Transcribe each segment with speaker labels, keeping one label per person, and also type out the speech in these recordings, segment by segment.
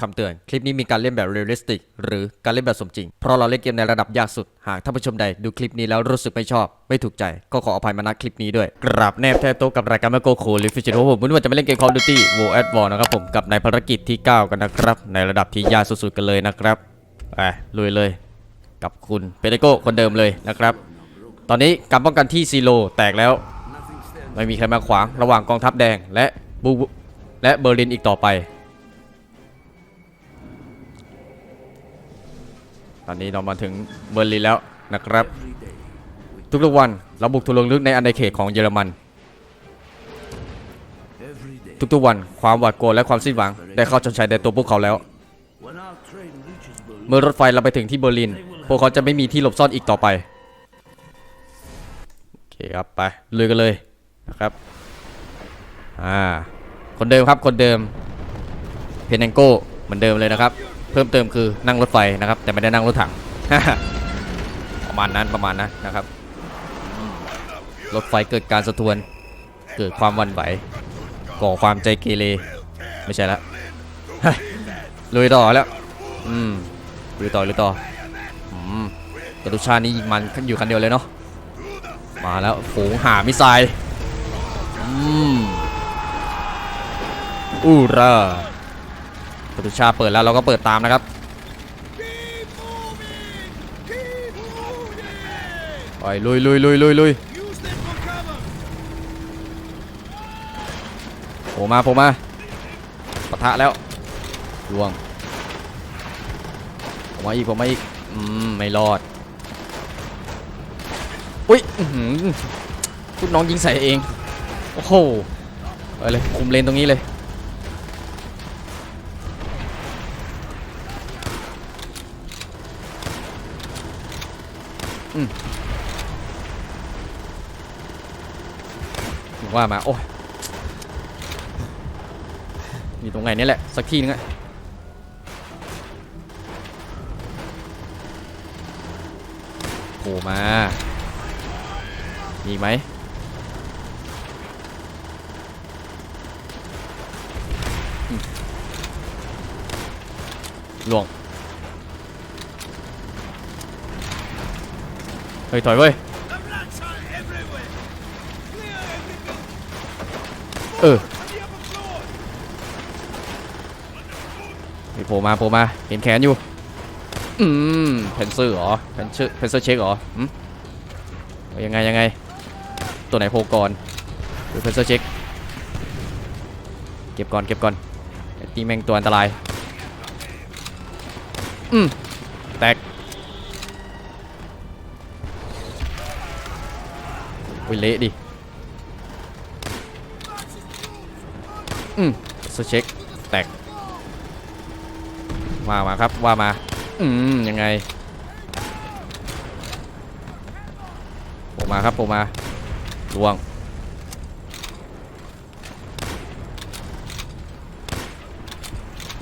Speaker 1: คำเตือน คลิปนี้มีการเล่นแบบเรียลลิสติก หรือการเล่นแบบสมจริง เพราะเราเล่นเกมในระดับยากสุด หากท่านผู้ชมใดดูคลิปนี้แล้วรู้สึกไม่ชอบ ไม่ถูกใจ ก็ขออภัยมาณคลิปนี้ด้วย กราบแนบแท้โต๊ะกับรายการแมโกโคูหรือฟิชเชอร์ผมวันนี้จะมาเล่นเกม Call of Duty War at War นะครับผม กับในภารกิจที่ 9 กันนะครับ ในระดับที่ยากสุดๆกันเลยนะครับไปลุยเลย กับคุณเปเตโกคนเดิมเลยนะครับ ตอนนี้การป้องกันที่ซีโร่แตกแล้ว ไม่มีใครมาขวางระหว่างกองทัพแดงและบูและเบอร์ลินอีกต่อไป ตอนนี้เรามาถึงเบอร์ลินแล้วนะครับ ทุกๆวันเราบุกทะลวงลึกในอาณาเขตของเยอรมัน ทุกๆวันความหวาดกลัวและความสิ้นหวังได้เข้าชนชัยในตัวพวกเขาแล้ว เมื่อรถไฟเราไปถึงที่เบอร์ลิน พวกเขาจะไม่มีที่หลบซ่อนอีกต่อไปโอเคครับไปลุยกันเลยนะครับอ่าคนเดิมครับคนเดิมเพนแองโก้เหมือนเดิมเลยนะครับ เพิ่มเติมคือนั่งรถไฟนะครับ แต่ไม่ได้นั่งรถถังประมาณนั้นประมาณนั้นนะครับ รถไฟเกิดการสะเทือนเกิดความวันไหวก่อความใจเกเรไม่ใช่ละลุยต่อแล้วอืมลุยต่อลุยต่ออืมกระดูชานี่มันอยู่คันเดียวเลยเนาะมาแล้วฝูงหามิไซล์อืมอูรา กระดูชาเปิดแล้วเราก็เปิดตามนะครับไปลุยลุยลุยลุยลุยโผล่มาโผล่มาปะทะแล้วล่วงผมมาอีกผมมาอีกอืมไม่รอดอุ้ยอื้อหือลูกน้องยิงใส่เอง โอ้โหไปเลยคุมเลนตรงนี้เลย อืมว่ามา โอ้ยอยู่ตรงไหนนี่แหละ สักที่นึงอะโผล่มา มีไหมอืมล่วง เฮ้ยถอยเว้ยเออมีโผล่มาโผล่มาเห็นแขนอยู่ อืมเพนเซอร์เหรอเพนเซอร์เพนเซอร์เช็คเหรออืมเอายังไงยังไง ตัวไหนโผล่ก่อนหรือเพนเซอร์เช็คเก็บก่อนเก็บก่อนไอ้ตีแม่งตัวอันตราย อืม โอ้ยเละดิ อืมสเช็ค แตกว่ามาครับ ว่ามา อืม ยังไงโผล่มาครับโผล่มาลวง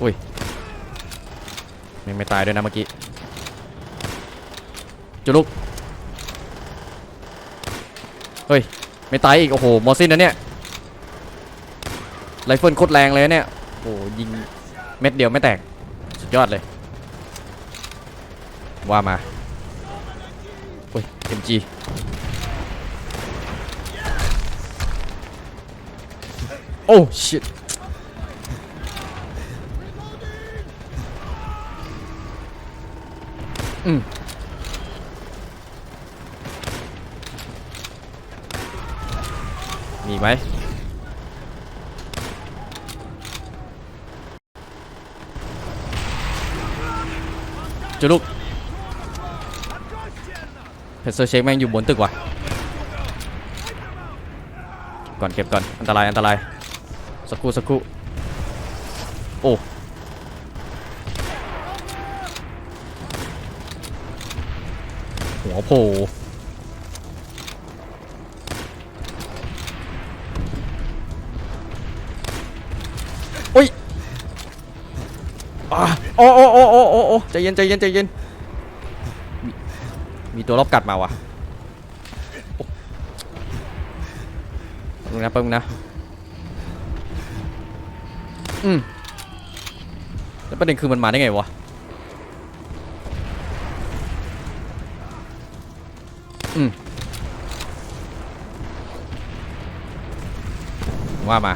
Speaker 1: อุ้ยไม่ไม่ตายด้วยนะเมื่อกี้ จุลุก ฮ้ย ไม่ตายอีก โอ้โห มอสซินนะเนี่ย ไรเฟิลโคตรแรงเลยเนี่ย โอ้ยิงเม็ดเดียวไม่แตก สุดยอดเลย ว่ามาโอ้ย MG โอ้ shit อืม มีไหมจุลุกเพชรเช็คแม่งอยู่บนตึกว่ะ ก่อนเก็บก่อน อันตราย อันตราย สักครู่สักครู่ โอ้หัวโผล่ โอ้โอ้โอ้โอ้โอ้ใจเย็นใจเย็นใจเย็นมีตัวรอบกัดมาวะมึงนะแป๊บนึงนะ อืมแล้วประเด็นคือมันมาได้ไงวะ อืมว่ามา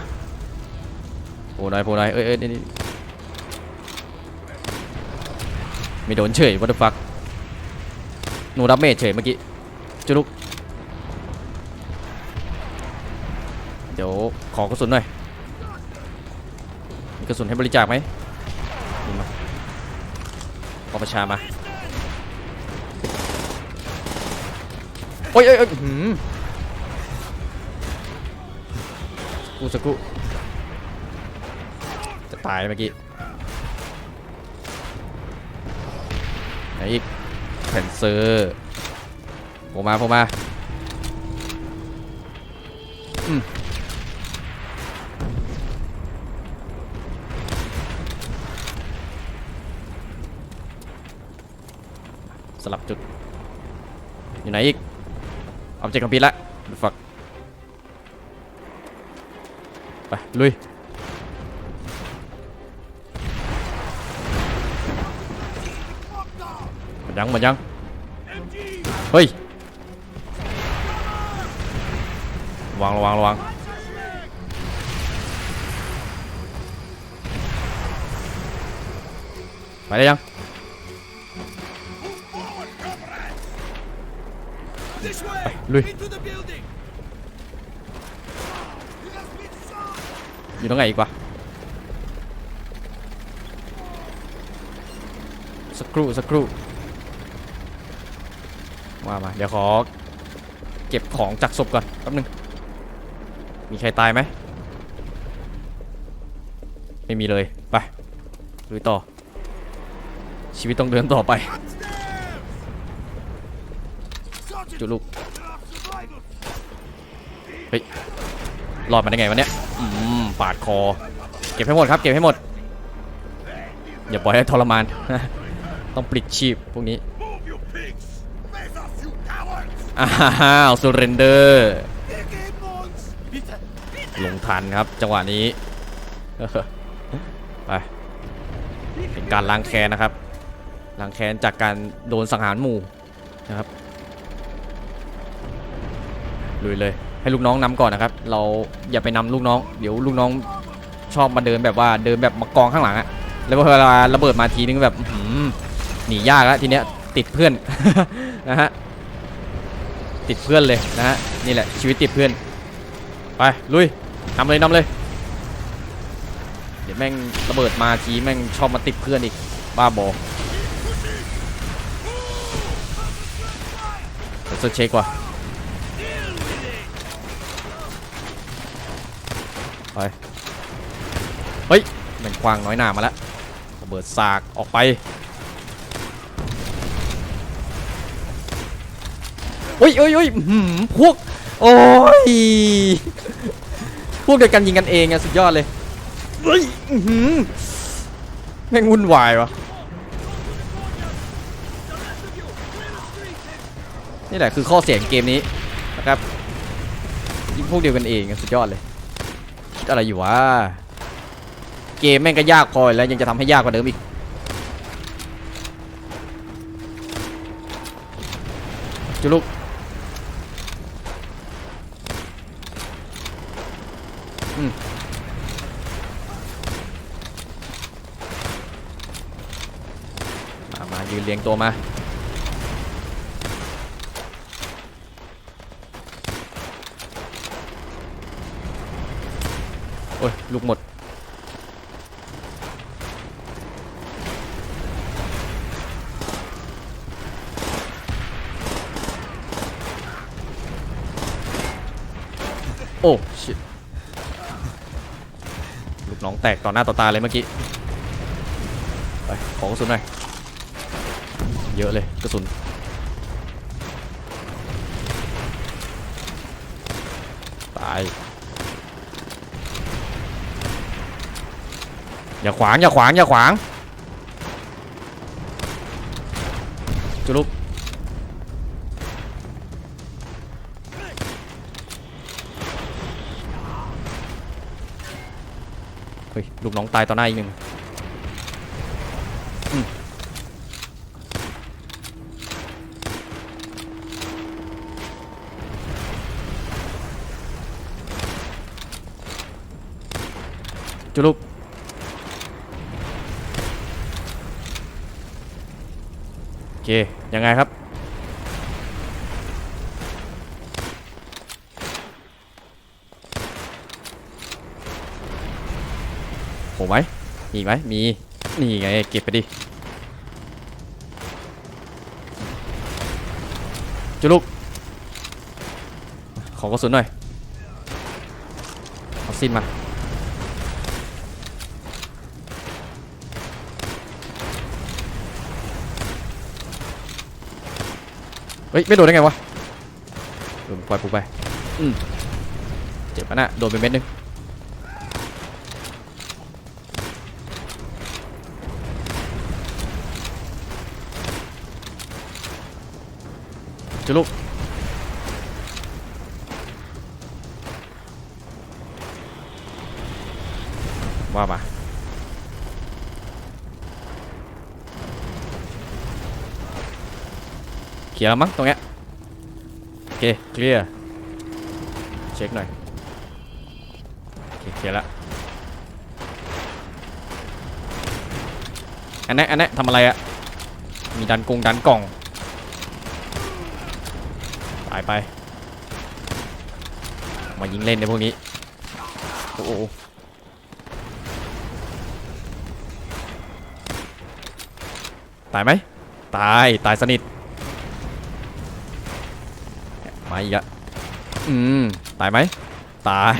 Speaker 1: โผล่หน่อยโผล่หน่อยเอ้ยเอ้ยนี่นี่ ไม่โดนเฉย what the fuck หนูรับเมจเฉยเมื่อกี้จุลุกเดี๋ยวขอกระสุนหน่อยมีกระสุนให้บริจาคไหมมาขอประชามาโอ้ยเอ้ยเอ้ยหืมกูสกกูจะตายเมื่อกี้ ไหนอีกแผ่นเซอร์โผล่มาโผล่มาอืมสลับจุด อยู่ไหนอีกออบเจกต์คอมพิวละฟักไป ลุย ยังหมดยัง เฮ้ย ระวังระวังระวังไปได้ยัง
Speaker 2: This way!
Speaker 1: lui.
Speaker 2: Into the building!
Speaker 1: อยู่ตรงไหนอีกวะสักครู่สักครู่ ว่ามาเดี๋ยวขอ เก็บของจากศพก่อนแป๊บนึง มีใครตายไหม ไม่มีเลย ไปลุยต่อ ชีวิตต้องเดินต่อไป จุลูก เฮ้ย รอดมาได้ไงวะเนี่ย อืม ปาดคอ เก็บให้หมดครับ เก็บให้หมด อย่าปล่อยให้ทรมาน ต้องปลิดชีพพวกนี้ อ้าวสุเรนเดอร์ลงทันครับจังหวะนี้ไปเป็นการล้างแค้นนะครับล้างแค้นจากการโดนสังหารหมู่นะครับลุยเลยให้ลูกน้องนำก่อนนะครับ เราอย่าไปนำลูกน้อง เดี๋ยวลูกน้องชอบมาเดินแบบว่าเดินแบบมากองข้างหลังอะแล้วเวลาระเบิดมาทีนึงแบบอื้อหือหนียากแล้วทีเนี้ยติดเพื่อนนะฮะ ติดเพื่อนเลยนะฮะนี่แหละชีวิตติดเพื่อนไปลุยนำเลยนำเลย เดี๋ยวแม่งระเบิดมาทีแม่งชอบมาติดเพื่อนอีกบ้าบอเดี๋ยวเช็คว่ะไปเฮ้ยแม่งควางน้อยหนามาแล้วระเบิดสากออกไป โอ้ยโอ้ยโอ้ยอื้อหือพวก โอ้ย พวกเดียวกันยิงกันเองอะสุดยอดเลยเฮ้ยหือแม่งวุ่นวายวะนี่แหละคือข้อเสียงเกมนี้นะครับยิงพวกเดียวกันเองสุดยอดเลยคิดอะไรอยู่วะเกมแม่งก็ยากพอแล้วยังจะทำให้ยากกว่าเดิมอีกจุลุก มายืนเรียงตัวมาโอ้ยลูกหมดโอ้ชิตลูกน้องแตกต่อหน้าต่อตาเลยเมื่อกี้ ไป ขอกระสุนหน่อย เยอะเลยกระสุนตายอย่าขวางอย่าขวางอย่าขวางจุลุกเฮ้ยลูกน้องตายต่อหน้าอีกหนึ่ง จุลุกโอเค ยังไงครับ โหไหมมีไหมมี นี่ไง เก็บไปดิ จุลุกขอกระสุนหน่อย เอาสิ้นมา ฮ้ยไม่โดนได้ไงวะโดนปล่อยปูไปอืมเจ็บปะน่ะโดนไปเม็ดนึงจุลุกว่ามา เคลียร์แล้วมั้งตรงเนี้ยโอเคเคลียร์เช็คหน่อยโอเคเคลียร์แล้วอันนี้อันนี้ทำอะไรอะมีดันกงดันกล่องไปไป มายิงเล่นในพวกนี้ โอ้โหตายไหม ตาย ตายสนิท มาอีกอะอืม ตายไหม ตาย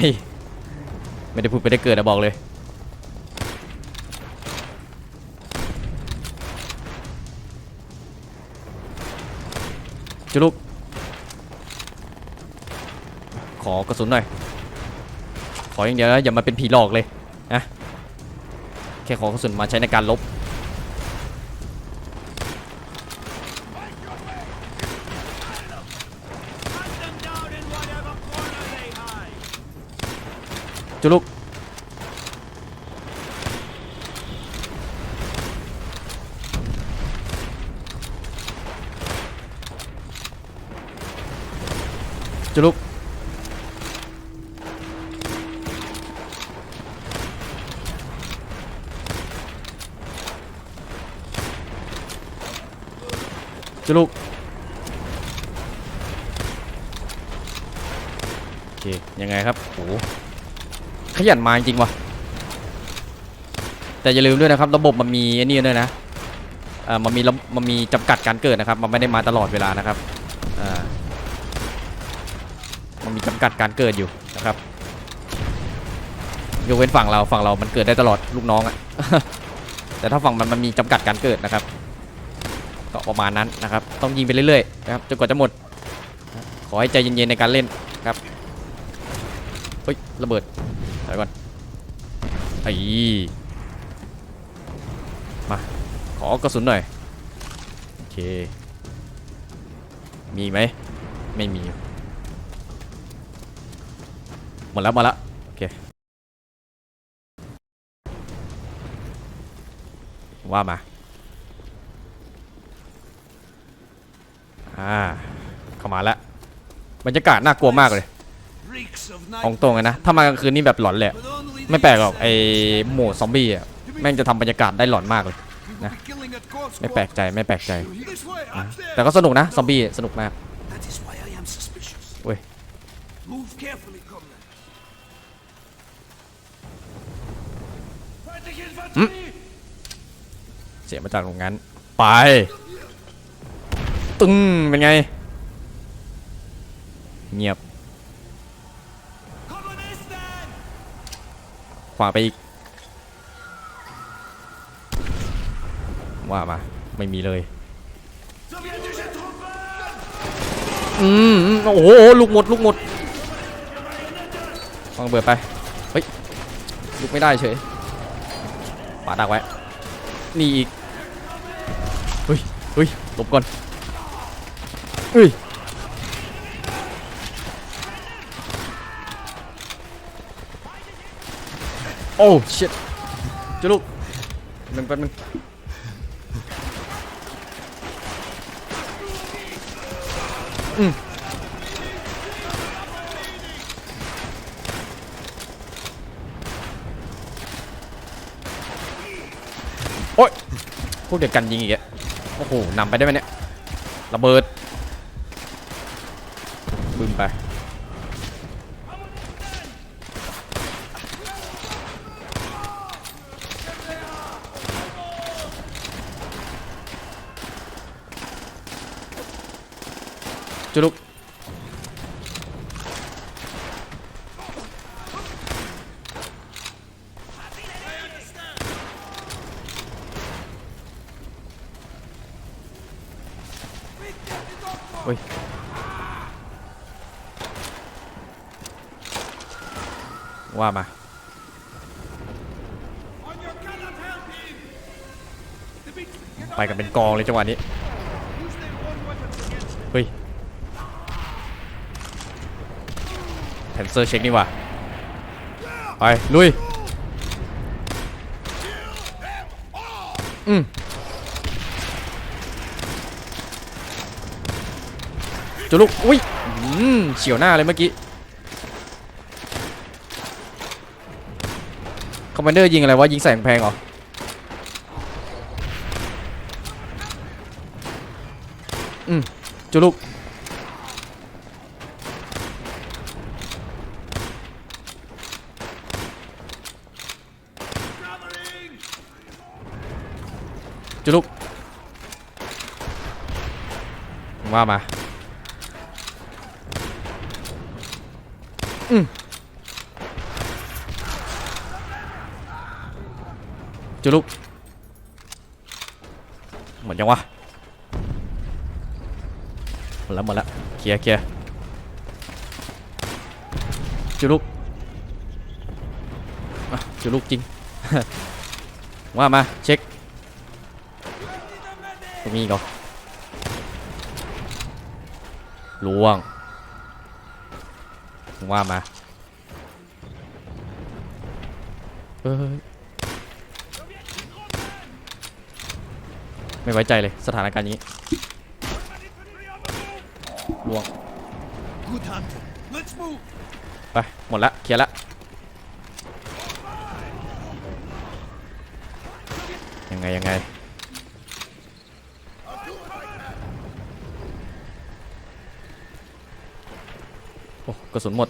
Speaker 1: ไม่ได้พูดไปได้เกิดนะบอกเลย จุลุก ขอกระสุนหน่อย ขออย่างเดียวนะอย่ามาเป็นผีหลอกเลยนะแค่ขอกระสุนมาใช้ในการลบ จุลุกจุลุกจุลุกโอเคยังไงครับโอ้ ขยันมาจริงว่ะ แต่อย่าลืมด้วยนะครับ ระบบมันมีไอ้นี่ด้วยนะเอ่อมันมีมันมีจำกัดการเกิดนะครับ มันไม่ได้มาตลอดเวลานะครับอ่ามันมีจำกัดการเกิดอยู่นะครับยกเว้นฝั่งเราฝั่งเรามันเกิดได้ตลอดลูกน้องอะแต่ถ้าฝั่งมันมันมีจำกัดการเกิดนะครับก็ประมาณนั้นนะครับ ต้องยิงไปเรื่อยๆนะครับจนกว่าจะหมด ขอให้ใจเย็นๆในการเล่นครับเฮ้ยระเบิด ถอยก่อนไอ้มา ขอกระสุนหน่อย โอเค มีไหม ไม่มี หมดแล้วมดแล้วโอเค ว่ามา อ่า เข้ามาแล้วบรรยากาศน่ากลัวมากเลย ของ
Speaker 2: night.
Speaker 1: ตรงเลยนะ ถ้ามากลางคืนนี่แบบหลอนเลยอะ
Speaker 2: With only
Speaker 1: ไม่แปลกหรอก
Speaker 2: these
Speaker 1: ไอโหมดซอมบี้อะแม่งจะทำบรรยากาศได้หลอนมากเลย
Speaker 2: We'll
Speaker 1: Nah.
Speaker 2: be killing at corpse
Speaker 1: ไม่แปลกใจไม่แปลกใจ
Speaker 2: squad. This way, up there.
Speaker 1: แต่ก็สนุกนะซอมบี้สนุกมาก
Speaker 2: That is why I am suspicious.
Speaker 1: Wait.
Speaker 2: Move carefully, Comrade. Fighting infantry!
Speaker 1: เสียงมาจากตรงนั้น ไป ตึ้งเป็นไง เงียบ ขวาไปอีก ว่ามา ไม่มีเลย อืม โอ้โห ลูกหมด ลูกหมดวางเบิดไป เฮ้ย ลุกไม่ได้เฉยปาดักไว้ นี่อีก เฮ้ย เฮ้ยหลบก่อนเฮ้ย โอ้เชิดจลูกหนึ่งแป๊บนึงอืมโอ้ยพวกเด็กกันยิงอีกอะโอ้โหนำไปได้ไหมเนี่ย ระเบิด จุลุกโอ้ยว่ามาไปกันเป็นกองเลยจังหวะนี้
Speaker 2: use their own weapons against him.
Speaker 1: เฮ้ยแทนเซอร์เช็คนี่ว่าไปลุยอืมจุลุกอุ้ยอืมเฉียวหน้าเลยเมื่อกี้คอมมานเดอร์ยิงอะไรวะยิงแสงแพงเหรออืมจุลุก
Speaker 2: Gathering!
Speaker 1: จุลุก ว่ามาอืมจุลุกหมดยังวะหมดแล้วหมดแล้วเคลียร์เคลียร์จุลุกอะจุลุกจริง ว่ามาเช็คตรงนี้อีก็ ลวงว่ามาเฮ้ยไม่ไว้ใจเลยสถานการณ์นี้ลวงไปหมดละเคลียร์ละยังไงยังไง โอ้กระสุนหมด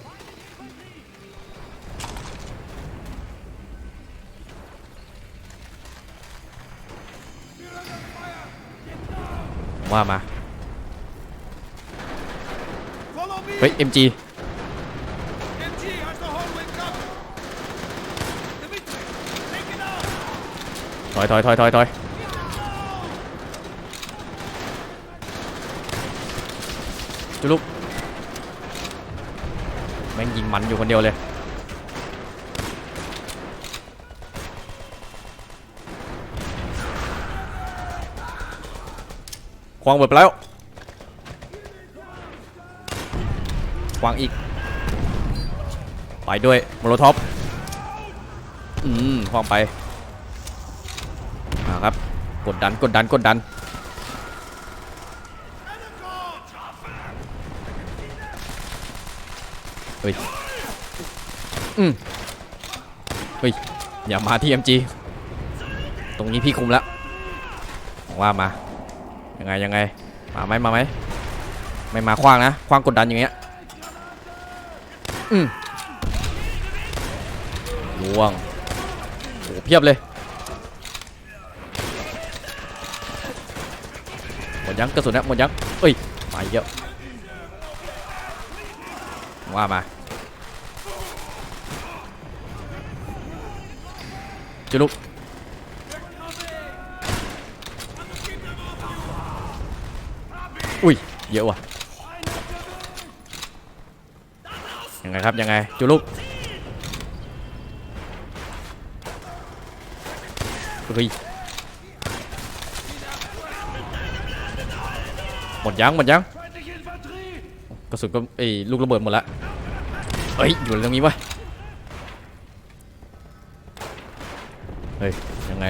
Speaker 1: ว่ามา เฮ้ย MG ถอยถอยถอยถอยถอยจุลุก แม่งยิงมันอยู่คนเดียวเลย ควางเบิดไปแล้ว ควางอีก ไปด้วยโมโลท็อป อืมควางไป มาครับ กดดัน กดดัน กดดัน เฮ้ย อืมเฮ้ย อย่ามาที่ MG ตรงนี้พี่คุมแล้วว่ามา ยังไงยังไง มาไหมมาไหม ไม่มาคว้างนะ คว้างกดดันอย่างเงี้ย อืมล่วงโอ้เพียบเลยหมดยังกระสุนนะหมดยังเอ้ยมาเยอะ ว่ามาจุลุกอุ้ย เยอะว่ะ ยังไงครับ ยังไง จุลุกเฮ้ยหมดยังหมดยังกระสุนก็เอ้ลูกระเบิดหมดละ เอ้ยอยู่ตรงนี้วะเฮ้ยยังไง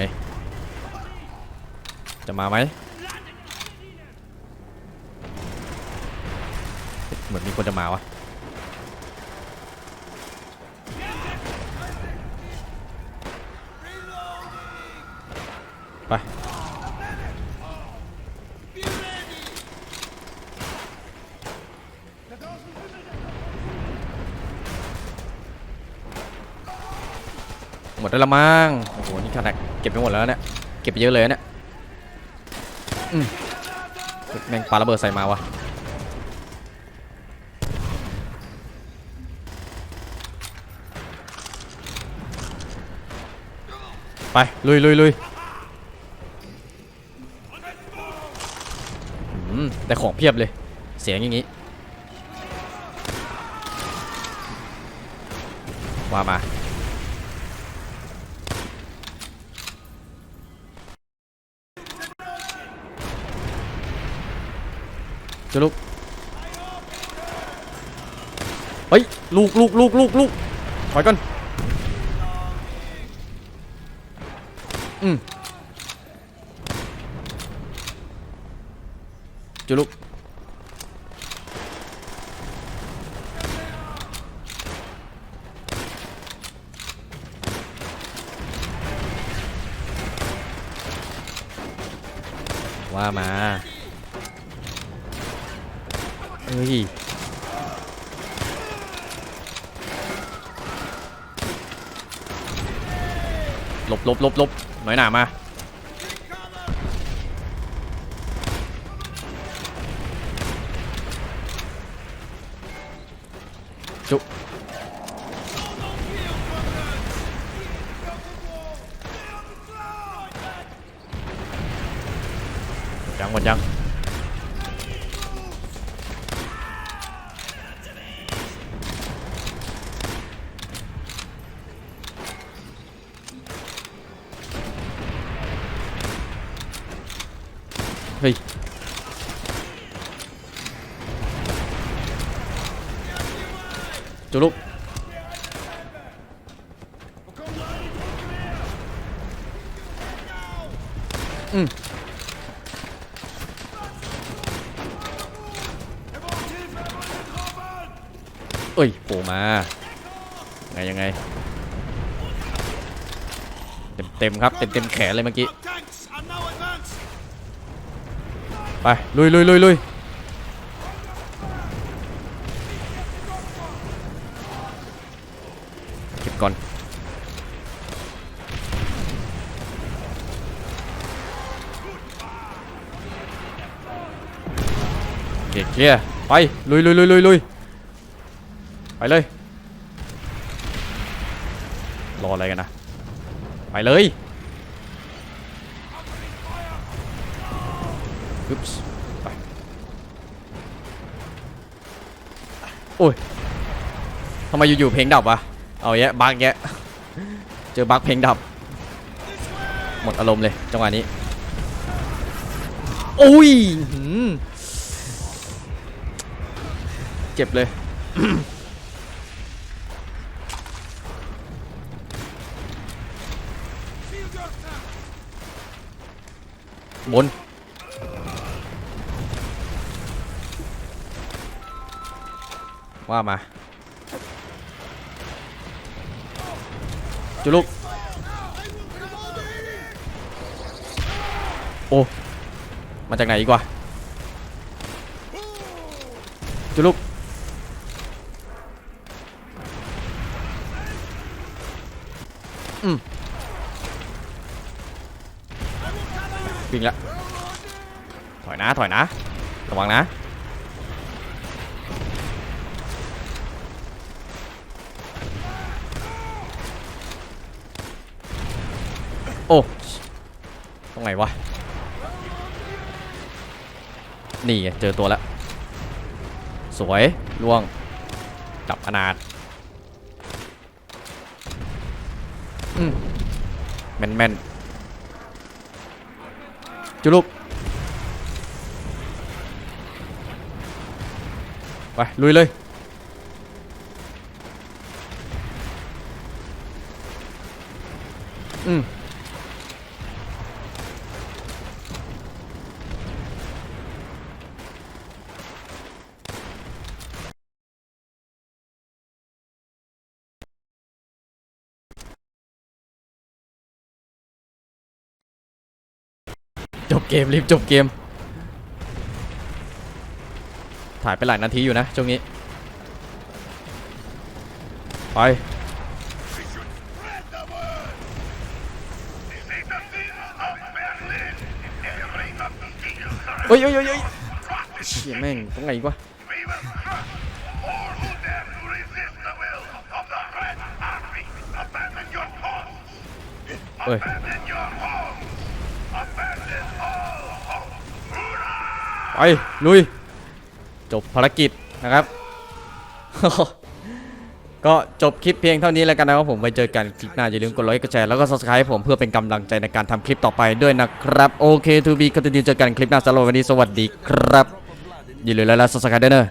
Speaker 1: จะมาไหมเหมือนมีคนจะมาวะไป มดแล้วละมั้งโอ้โหนี่ขนาดเก็บไปหมดแล้วเนี่ยเก็บไปเยอะเลยเนี่ยแม่งปาระเบิดใส่มาวะไปลุยลุยลุยอืมได้ของเพียบเลย เสียงอย่างงี้ว่ามา จะลุกเฮ้ยลูกลูกลูกลูกลูกถอยก่อนอืมจุลุกว่ามา เฮ้ย ห ลบลบลบหลบหน่อยหนามา จุลุกอืมเอ้ยโผล่มา ไงยังไง เต็มเต็มๆครับ เต็มเต็มๆแขนเลยเมื่อกี้ ไป ลุยลุยลุยลุย ก่อน โอเคเคลียร์ไป ลุยลุยลุยลุยลุยไปเลย รออะไรกันนะ ไปเลยอึ๊บส์ไปโอ้ยทำไมอยู่ๆเพลงดับวะ เอาแยะบักแยะเจอบักเพลงดับ หมดอารมณ์เลยจังหวะนี้โอ้ยหืมเจ็บเลยบนว่ามา จุลุกโอ้ มาจากไหนอีกวะจุลุกอืมวิ่งละถอยนะ ถอยนะ ระวังนะ โอ้ ตรงวะ นี่เจอตัวแล้ว สวยล่วง จับขนาดอืมแม่นแม่นจุลุกไป ลุยเลยอืม มรีบจบเกม ถ่ายไปหลายนาทีอยู่นะช่วงนี้ ไป เฮ้ยเฮ้ยเฮ้ยเฮ้ยชี่ยแม่งตรงไหนอีกวะเฮ้ย ไปลุย จบภารกิจนะครับ ก็จบคลิปเพียงเท่านี้แล้วกันนะครับผมไว้เจอกันคลิปหน้าอย่าลืมกดไลค์กดแชร์แล้วก็ subscribe ผมเพื่อเป็นกำลังใจในการทำคลิปต่อไปด้วยนะครับ โอเคทูบีก็จะดีเจอกันคลิปหน้าสำหรับวันนี้สวัสดีครับ อย่าลืมไลค์และ subscribe ด้วยเนอะ